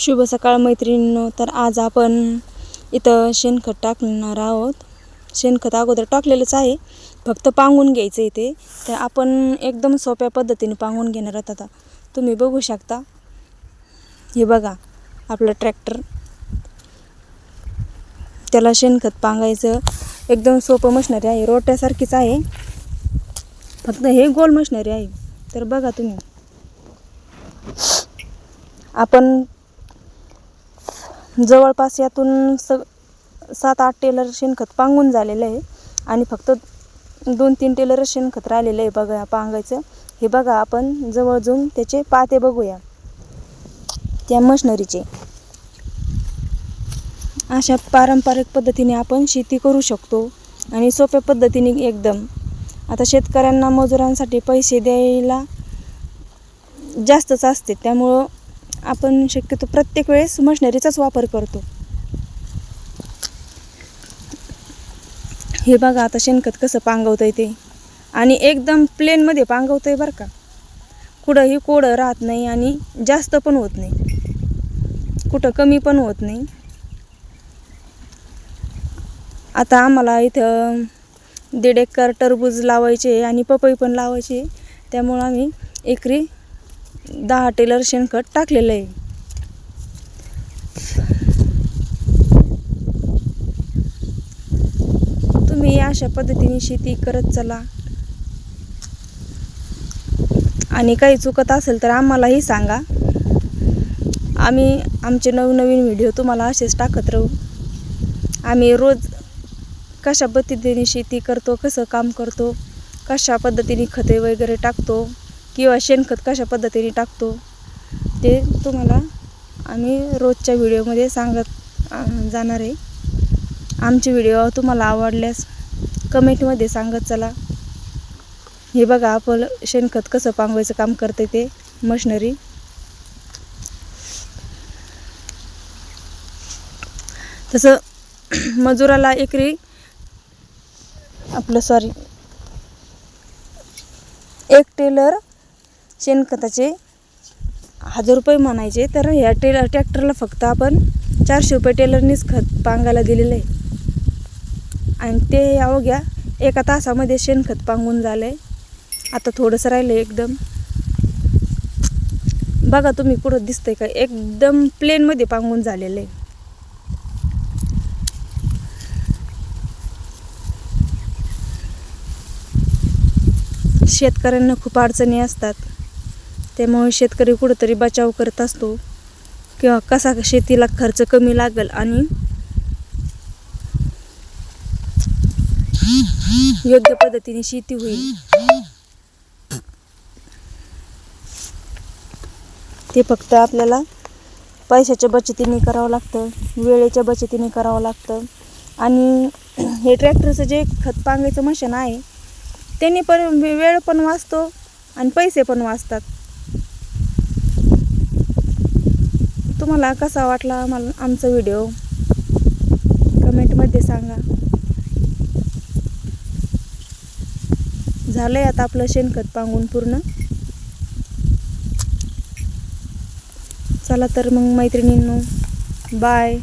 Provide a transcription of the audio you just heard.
शुभ सकाळ मैत्रिणींनो. तर आज आपण इथं शेणखत टाकणार आहोत. शेणखत अगोदर टाकलेलंच आहे. फक्त पांगून घ्यायचं इथे तर आपण एकदम सोप्या पद्धतीने पांगून घेणार आहोत आता. तुम्ही बघू शकता. हे बघा आपलं ट्रॅक्टर त्याला शेणखत पांगायचं. एकदम सोपं मशनरी आहे. रोट्यासारखीच आहे. फक्त हे गोल मशनरी आहे. तर बघा तुम्ही. आपण जवळपास यातून स सात आठ टेलर शेणखत पांगून झालेलं आहे. आणि फक्त दोन तीन टेलर शेणखत राहिलेलं आहे बघा पांगायचं. हे बघा आपण जवळ जाऊन त्याचे पाते बघूया. त्या मशनरीचे. अशा पारंपरिक पद्धतीने आपण शेती करू शकतो आणि सोप्या पद्धतीने एकदम. आता शेतकऱ्यांना मजुरांसाठी पैसे द्यायला जास्तच असते त्यामुळं आपण शक्यतो प्रत्येक वेळेस मशनरीचाच वापर करतो. हे बघा आता शेणखत कसं पांगवतं आहे ते. आणि एकदम प्लेनमध्ये पांगवतं आहे बरं का. कुठंही कोडं राहत नाही आणि जास्त पण होत नाही. कुठं कमी पण होत नाही. आता आम्हाला इथं दीड एकर टरबूज लावायचे आणि पपई पण लावायचे. त्यामुळं आम्ही एकरी दहा टेलर शेणखत टाकलेलं आहे. तुम्ही अशा पद्धतीने शेती करत चला. आणि काही चुकत असेल तर आम्हालाही सांगा. आम्ही आमचे नवनवीन व्हिडिओ तुम्हाला असेच टाकत राहू. आम्ही रोज कशा पद्धतीने शेती करतो कसं काम करतो कशा पद्धतीने खते वगैरे टाकतो किंवा शेणखत कशा पद्धतीने टाकतो ते तुम्हाला आम्ही रोजच्या व्हिडिओमध्ये सांगत जाणार आहे. आमचे व्हिडिओ तुम्हाला आवडल्यास कमेंटमध्ये सांगत चला. हे बघा आपण शेणखत कसं पांगवायचं काम करते ते मशनरी. तसं मजुराला एकरी आपलं सॉरी एक टेलर शेणखताचे हजार रुपये म्हणायचे तर ह्या टेलर ट्रॅक्टरला फक्त आपण चारशे रुपये टेलरनीच खत पांगायला दिलेलं आहे. आणि ते अवघ्या एका तासामध्ये शेणखत पांगून झालं आहे आता थोडंसं राहिलं आहे एकदम. बघा तुम्ही कुठं दिसतंय का एकदम प्लेनमध्ये पांगून झालेलं आहे. शेतकऱ्यांना खूप अडचणी असतात. त्यामुळे शेतकरी कुठंतरी बचाव करत असतो. किंवा कसा शेतीला खर्च कमी लागेल आणि योग्य पद्धतीने शेती होईल. ते फक्त आपल्याला पैशाच्या बचतीने करावं लागतं वेळेच्या बचतीने करावं लागतं. आणि हे ट्रॅक्टरचं जे खत पांगायचं मशीन आहे त्यांनी पण वेळ पण वाचतो आणि पैसे पण वाचतात. तुम्हाला कसा वाटला मला आमचा व्हिडिओ कमेंटमध्ये सांगा. झालं आहे आता आपलं शेणखत पांगून पूर्ण. चला तर मग मैत्रिणींनो बाय